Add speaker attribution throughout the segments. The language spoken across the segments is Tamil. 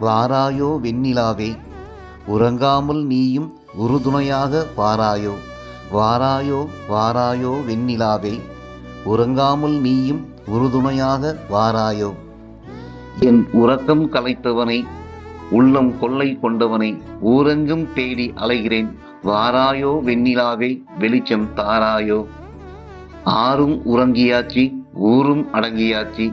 Speaker 1: வாராயோ வெண்ணிலாவே உறங்காமல் நீயும் உறுதுணையாக வாராயோ. வாராயோ வாராயோ வெண்ணிலாவே உறங்காமல் நீயும் உறுதுணையாக வாராயோ. என் உறக்கம் கலைத்தவனை உள்ளம் கொள்ளை கொண்டவனை ஊரெங்கும் தேடி அலைகிறேன். வாராயோ வெண்ணிலாவே வெளிச்சம் தாராயோ. ஆறும் உறங்கியாச்சி ஊரும் அடங்கியாச்சி.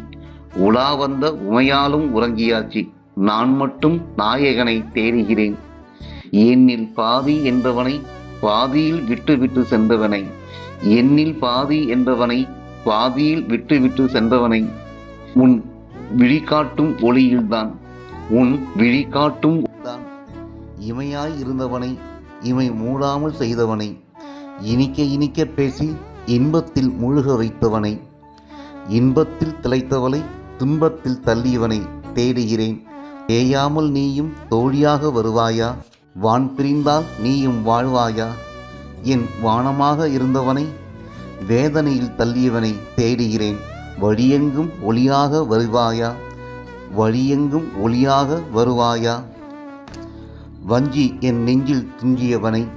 Speaker 1: உலா வந்த உமையாலும் உறங்கியாச்சி. நான் மட்டும் நாயகனை தேடுகிறேன். என்னில் பாதி என்றவனை பாதியில் விட்டு விட்டு சென்றவனை. என்னில் பாதி என்றவனை பாதியில் விட்டு விட்டு சென்றவனை. உன் விழிகாட்டும் ஒளியில்தான். உன் விழிகாட்டும் தான் இமையாய் இருந்தவனை இமை மூடாமல் செய்தவனை. இனிக்க இனிக்க பேசி இன்பத்தில் முழுக வைத்தவனை. இன்பத்தில் திளைத்தவளை துன்பத்தில் தள்ளியவனை தேடுகிறேன். தேயாமல் நீயும் தோழியாக வருவாயா? வான் பிரிந்தால் நீயும் வாழ்வாயா? என் வானமாக இருந்தவனை வேதனையில் தள்ளியவனை தேடுகிறேன். வழியெங்கும் ஒளியாக வருவாயா? வழியெங்கும் ஒளியாக வருவாயா? வஞ்சி என் நெஞ்சில் துஞ்சியவனை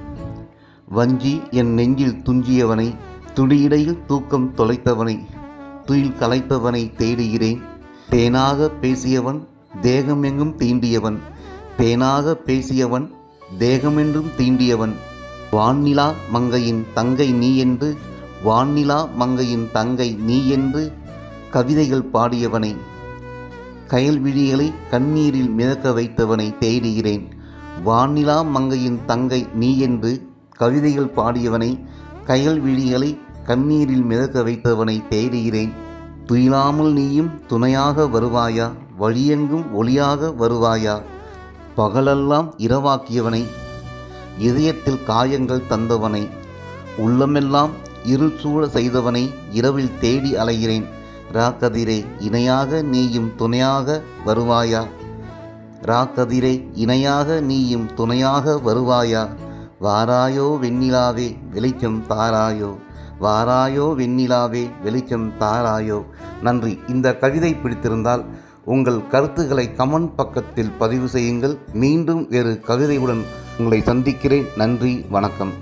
Speaker 1: வஞ்சி என் நெஞ்சில் துஞ்சியவனை துடியிடையில் தூக்கம் தொலைத்தவனை துயில் கலைத்தவனை தேடுகிறேன். தேனாக பேசியவன் தேகமெங்கும் தீண்டியவன். பேனாக பேசியவன் தேகமென்றும் தீண்டியவன். வான்நிலா மங்கையின் தங்கை நீ என்று வான்நிலா மங்கையின் தங்கை நீ என்று கவிதைகள் பாடியவனை. கயல் விழிகளை கண்ணீரில் மிதக்க வைத்தவனை தேடுகிறேன். வானிலா மங்கையின் தங்கை நீ என்று கவிதைகள் பாடியவனை கயல் விழிகளை கண்ணீரில் மிதக்க வைத்தவனை தேடுகிறேன். துயிலாமல் நீயும் துணையாக வருவாயா? வழியெங்கும் ஒளியாக வருவாயா? பகலெல்லாம் இரவாக்கியவனை இதயத்தில் காயங்கள் தந்தவனை உள்ளமெல்லாம் இருள் சூழ செய்தவனை இரவில் தேடி அலைகிறேன். ராக்கதிரே இணையாக நீயும் துணையாக வருவாயா? ராக்கதிரே இணையாக நீயும் துணையாக வருவாயா? வாராயோ வெண்ணிலாவே வெளிச்சம் தாராயோ. வாராயோ வெண்ணிலாவே வெளிச்சம் தாராயோ. நன்றி. இந்த கவிதை பிடித்திருந்தால் உங்கள் கருத்துக்களை கமெண்ட் பக்கத்தில் பதிவு செய்யுங்கள். மீண்டும் வேறு கவிதையுடன் உங்களை சந்திக்கிறேன். நன்றி வணக்கம்.